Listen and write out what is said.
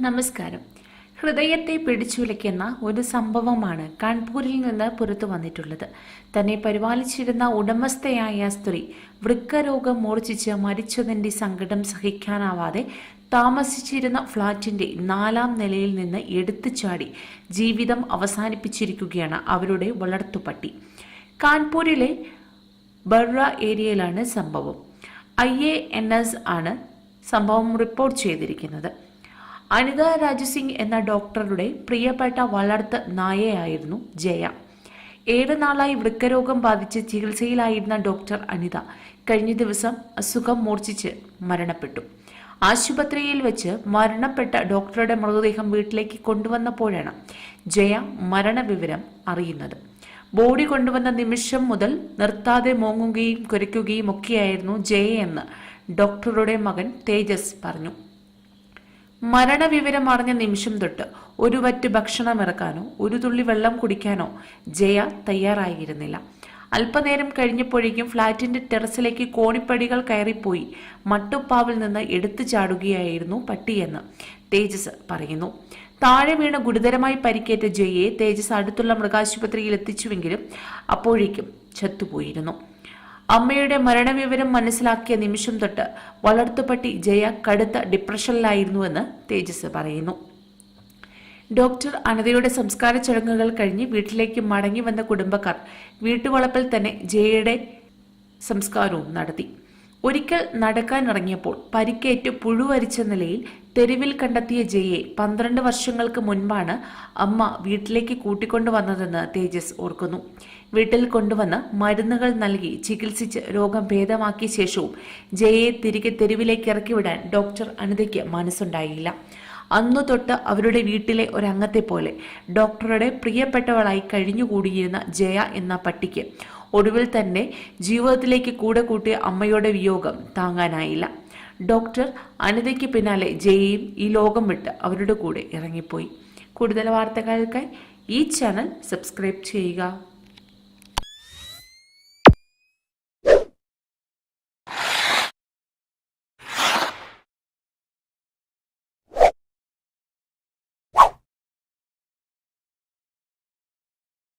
നമസ്കാരം. ഹൃദയത്തെ പിടിച്ചുലയ്ക്കുന്ന ഒരു സംഭവമാണ് കാൺപൂരിൽ നിന്ന് പുറത്തു വന്നിട്ടുള്ളത്. തന്നെ പരിപാലിച്ചിരുന്ന ഉടമസ്ഥയായ സ്ത്രീ വൃക്കരോഗം മൂർച്ഛിച്ച് മരിച്ചതിന്റെ സങ്കടം സഹിക്കാനാവാതെ താമസിച്ചിരുന്ന ഫ്ളാറ്റിന്റെ നാലാം നിലയിൽ നിന്ന് എടുത്തു ചാടി ജീവിതം അവസാനിപ്പിച്ചിരിക്കുകയാണ് അവരുടെ വളർത്തുപട്ടി. കാൺപൂരിലെ ബർറ ഏരിയയിലാണ് സംഭവം. ഐ എ എൻ എസ് ആണ് സംഭവം റിപ്പോർട്ട് ചെയ്തിരിക്കുന്നത്. അനിത രാജസിംഗ് എന്ന ഡോക്ടറുടെ പ്രിയപ്പെട്ട വളർത്ത് നായയായിരുന്നു ജയ. ഏറെ നാളായി വൃക്കരോഗം ബാധിച്ച് ചികിത്സയിലായിരുന്ന ഡോക്ടർ അനിത കഴിഞ്ഞ ദിവസം അസുഖം മൂർച്ഛിച്ച് മരണപ്പെട്ടു. ആശുപത്രിയിൽ വെച്ച് മരണപ്പെട്ട ഡോക്ടറുടെ മൃതദേഹം വീട്ടിലേക്ക് കൊണ്ടുവന്നപ്പോഴാണ് ജയ മരണവിവരം അറിയുന്നത്. ബോഡി കൊണ്ടുവന്ന നിമിഷം മുതൽ നിർത്താതെ മോങ്ങുകയും കുരയ്ക്കുകയും ഒക്കെയായിരുന്നു എന്ന് ഡോക്ടറുടെ മകൻ തേജസ് പറഞ്ഞു. മരണവിവരം അറിഞ്ഞ നിമിഷം തൊട്ട് ഒരു വറ്റ് ഭക്ഷണം ഇറക്കാനോ ഒരു തുള്ളി വെള്ളം കുടിക്കാനോ ജയ തയ്യാറായിരുന്നില്ല. അല്പനേരം കഴിഞ്ഞപ്പോഴേക്കും ഫ്ളാറ്റിന്റെ ടെറസിലേക്ക് കോണിപ്പടികൾ കയറിപ്പോയി മട്ടുപ്പാവിൽ നിന്ന് എടുത്തു ചാടുകയായിരുന്നു പട്ടിയെന്ന് തേജസ് പറയുന്നു. താഴെ വീണ് ഗുരുതരമായി പരിക്കേറ്റ ജയയെ തേജസ് അടുത്തുള്ള മൃഗാശുപത്രിയിൽ എത്തിച്ചുവെങ്കിലും അപ്പോഴേക്കും ചത്തുപോയിരുന്നു. അമ്മയുടെ മരണവിവരം മനസ്സിലാക്കിയ നിമിഷം തൊട്ട് വളർത്തുപട്ടി ജയ കടുത്ത ഡിപ്രഷനിലായിരുന്നുവെന്ന് തേജസ് പറയുന്നു. ഡോക്ടർ അനതയുടെ സംസ്കാര ചടങ്ങുകൾ കഴിഞ്ഞ് വീട്ടിലേക്ക് മടങ്ങി വന്ന കുടുംബക്കാർ വീട്ടുവളപ്പിൽ തന്നെ ജയയുടെ സംസ്കാരവും നടത്തി. ഒരിക്കൽ നടക്കാനിറങ്ങിയപ്പോൾ പരിക്കേറ്റ് പുഴുവരിച്ച നിലയിൽ തെരുവിൽ കണ്ടെത്തിയ ജയയെ പന്ത്രണ്ട് വർഷങ്ങൾക്ക് മുൻപാണ് അമ്മ വീട്ടിലേക്ക് കൂട്ടിക്കൊണ്ടുവന്നതെന്ന് തേജസ് ഓർക്കുന്നു. വീട്ടിൽ കൊണ്ടുവന്ന് മരുന്നുകൾ നൽകി ചികിത്സിച്ച് രോഗം ഭേദമാക്കിയ ശേഷവും ജയയെ തിരികെ തെരുവിലേക്ക് ഇറക്കിവിടാൻ ഡോക്ടർ അനിതയ്ക്ക് മനസ്സുണ്ടായില്ല. അന്നു തൊട്ട് അവരുടെ വീട്ടിലെ ഒരംഗത്തെ പോലെ ഡോക്ടറുടെ പ്രിയപ്പെട്ടവളായി കഴിഞ്ഞുകൂടിയിരുന്ന ജയ എന്ന പട്ടിക്ക് ഒടുവിൽ തന്നെ ജീവിതത്തിലേക്ക് കൂടെ കൂട്ടിയ അമ്മയുടെ വിയോഗം താങ്ങാനായില്ല. ഡോക്ടർ അനിതയ്ക്ക് പിന്നാലെ ജയയും ഈ ലോകം വിട്ട് അവരുടെ കൂടെ ഇറങ്ങിപ്പോയി. കൂടുതൽ വാർത്തകൾക്കായി ഈ ചാനൽ സബ്സ്ക്രൈബ് ചെയ്യുക.